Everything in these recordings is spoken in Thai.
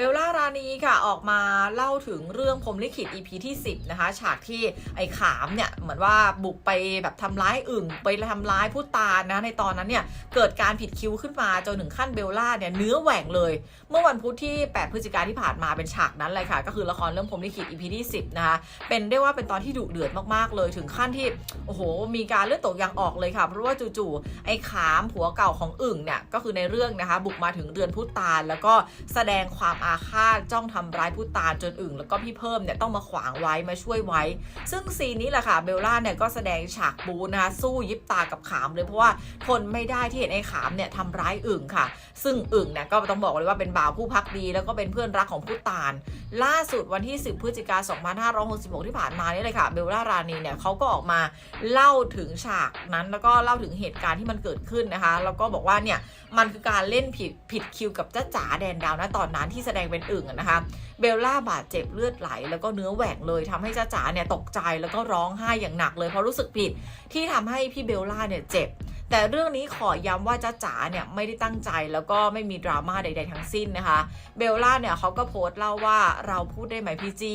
เบลล่ารานีค่ะออกมาเล่าถึงเรื่องพรมลิขิต EP ที่ 10 นะคะ ฉากที่ไอ้ขามเนี่ย เหมือนว่าบุกไปแบบทำร้ายอึ่งไปทำร้ายผู้ตานนะในตอนนั้นเนี่ย เกิดการผิดคิวขึ้นมา จนถึงขั้นเบลล่าเนี่ย เนื้อแหว่งเลย เมื่อวันพุธที่ 8 พฤศจิกายนที่ผ่านมาเป็นฉากนั้นเลยค่ะ ก็คือละครเรื่องพรมลิขิต EP ที่ 10 นะคะ เป็นได้ว่าเป็นตอนที่ดุเดือดมากๆเลย ถึงขั้นที่โอ้โห มีการเลือดตกยางออกเลยค่ะเพราะว่าจู่ๆไอ้ขามผัวเก่าของอึ่งเนี่ยก็คือในเรื่องนะคะบุกมาถึงเรือนผู้ตานแล้วก็แสดงความอาฆาตจ้องทำร้ายผู้ตานจนอึ่ง แล้วก็พี่เพิ่มเนี่ยต้องมาขวางไว้มาช่วยไว้ ซึ่งซีนนี้แหละค่ะเบลล่าเนี่ยก็แสดงฉากบูนะคะสู้ยิบตากับขามเลยเพราะว่าทนไม่ได้ที่เห็นไอ้ขามเนี่ยทำร้ายอึ่งค่ะ ซึ่งอึ่งเนี่ยก็ต้องบอกเลยว่าเป็นบ่าวผู้พักดี แล้วก็เป็นเพื่อนรักของผู้ตานล่าสุดวันที่ 10 พฤศจิกายน2566 ที่ผ่านมานี่เลยค่ะเบลล่ารานีเนี่ยเขาก็ออกมาเล่าถึงฉากนั้นแล้วก็เล่าถึงเหตุการณ์ที่มันเกิดขึ้นนะคะ แล้วก็บอกว่าเนี่ยมันคือการเล่นผิดผิดคิวกับจ้าจ๋าแดนดาวนะตอนนั้นที่แสดงเป็นอึ่งอะนะคะ เบลล่าบาดเจ็บเลือดไหล แล้วก็เนื้อแหว่งเลยทำให้จ้าจ๋าเนี่ยตกใจแล้วก็ร้องไห้อย่างหนักเลยเพราะรู้สึกผิดที่ทำให้พี่เบลล่าเนี่ยเจ็บ แต่เรื่องนี้ขอย้ำว่าจ้าจ๋าเนี่ยไม่ได้ตั้งใจแล้วก็ไม่มีดราม่าใด ๆ ทั้งสิ้นนะคะ เบลล่าเนี่ยเขาก็โพสต์เล่าว่าเราพูดได้ไหมพี่จี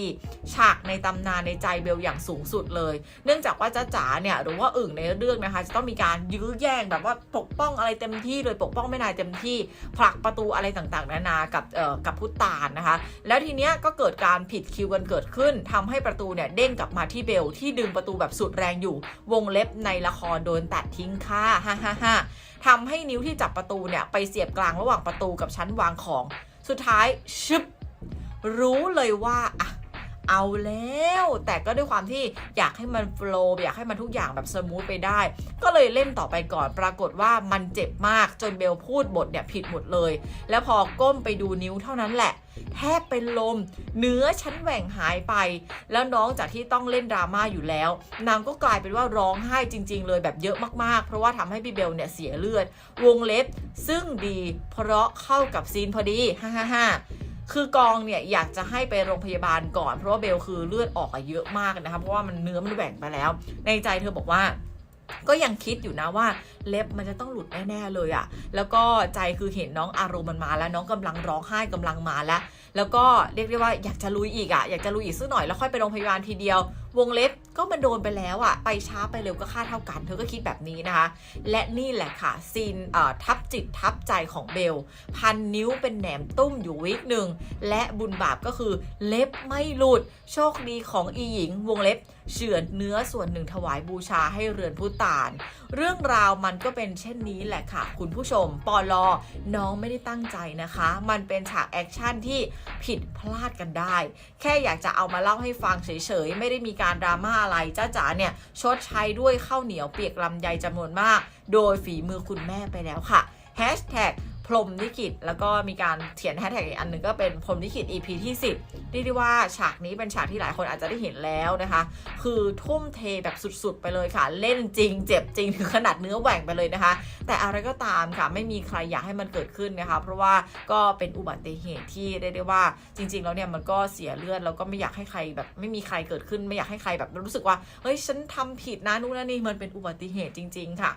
ฉากในตำนานในใจเบลอย่างสูงสุดเลย เนื่องจากว่าจ้าจ๋าเนี่ยหรือว่าอึ่งในเรื่องนะคะ จะต้องมีการยื้อแย่งแบบว่าปกป้องอะไรเต็มที่เลยปกป้องไม่นายเต็มที่ผลักประตูอะไรต่างๆ นานากับเอ่อกับพุตตานนะคะ แล้วทีเนี้ยก็เกิดการผิดคิวกันเกิดขึ้นทำให้ประตูเนี่ยเด้งกลับมาที่เบลที่ดึงประตูแบบสุดแรงอยู่ วงเล็บในละครโดนตัดทิ้งค่าฮ่าฮ่าฮ่าทำให้นิ้วที่จับประตูเนี่ยไปเสียบกลางระหว่างประตูกับชั้นวางของ สุดท้ายชึบรู้เลยว่าอะ เอาแล้ว แต่ก็ด้วยความที่อยากให้มันโฟลว์อยากให้มันทุกอย่างแบบสมูทไปได้ ก็เลยเล่นต่อไปก่อนปรากฏว่ามันเจ็บมากจนเบลพูดบทเนี่ยผิดหมดเลย แล้วพอก้มไปดูนิ้วเท่านั้นแหละ แทบเป็นลม เนื้อชั้นแหว่งหายไป แล้วน้องจากที่ต้องเล่นดราม่าอยู่แล้ว นางก็กลายเป็นว่าร้องไห้จริง ๆ เลยแบบเยอะมากๆ เพราะว่าทำให้พี่เบลเนี่ยเสียเลือด วงเล็บซึ่งดีเพราะเข้ากับซีนพอดีฮ่าฮ่าฮ่า คือกองเนี่ยอยากจะให้ไปโรงพยาบาลก่อน เพราะว่าเบลคือเลือดออกอะเยอะมากนะคะเพราะว่ามันเนื้อมันแหว่งไปแล้ว ในใจเธอบอกว่าก็ยังคิดอยู่นะว่าเล็บมันจะต้องหลุดแน่ๆเลยอะแล้วก็ใจคือเห็นน้องอารมณ์มันมาแล้วน้องกำลังร้องไห้กำลังมาแล้ว แล้วก็เรียกได้ว่าอยากจะลุยอีกอะอยากจะลุยอีกสักหน่อยแล้วค่อยไปโรงพยาบาลทีเดียว วงเล็บก็มันโดนไปแล้วอะไปช้าไปเร็วก็ค่าเท่ากัน เธอก็คิดแบบนี้นะคะ และนี่แหละค่ะซีนทับจิตทับใจของเบล พันนิ้วเป็นแหนมตุ้มอยู่วิกหนึ่ง และบุญบาปก็คือเล็บไม่หลุด โชคดีของอีหญิง วงเล็บเฉือนเนื้อส่วนหนึ่งถวายบูชาให้เรือนผู้ตานเรื่องราวมันก็เป็นเช่นนี้แหละค่ะ คุณผู้ชมปอลอน้องไม่ได้ตั้งใจนะคะ มันเป็นฉากแอคชั่นที่ผิดพลาดกันได้ แค่อยากจะเอามาเล่าให้ฟังเฉยๆไม่ได้มีการดราม่าอะไรจ้าจ๋าเนี่ยชดใช้ด้วยข้าวเหนียวเปียกลำไยจำนวนมาก โดยฝีมือคุณแม่ไปแล้วค่ะ Hashtag พรมลิขิตแล้วก็มีการเขียนแฮชแท็กอีกอันหนึ่งก็เป็นพรมลิขิต EP ที่ 10เรียกได้ว่าฉากนี้เป็นฉากที่หลายคนอาจจะได้เห็นแล้วนะคะ คือทุ่มเทแบบสุดๆ ไปเลยค่ะ เล่นจริง เจ็บจริงถึงขนาดเนื้อแหว่งไปเลยนะคะ แต่อะไรก็ตามค่ะไม่มีใครอยากให้มันเกิดขึ้นนะคะ เพราะว่าก็เป็นอุบัติเหตุที่เรียกได้ว่าจริง ๆ แล้วเนี่ยมันก็เสียเลือดแล้วก็ไม่อยากให้ใครแบบไม่มีใครเกิดขึ้น ไม่อยากให้ใครแบบรู้สึกว่าเฮ้ยฉันทำผิดนะนู่นนั่นนี่มันเป็นอุบัติเหตุจริง ๆ ค่ะ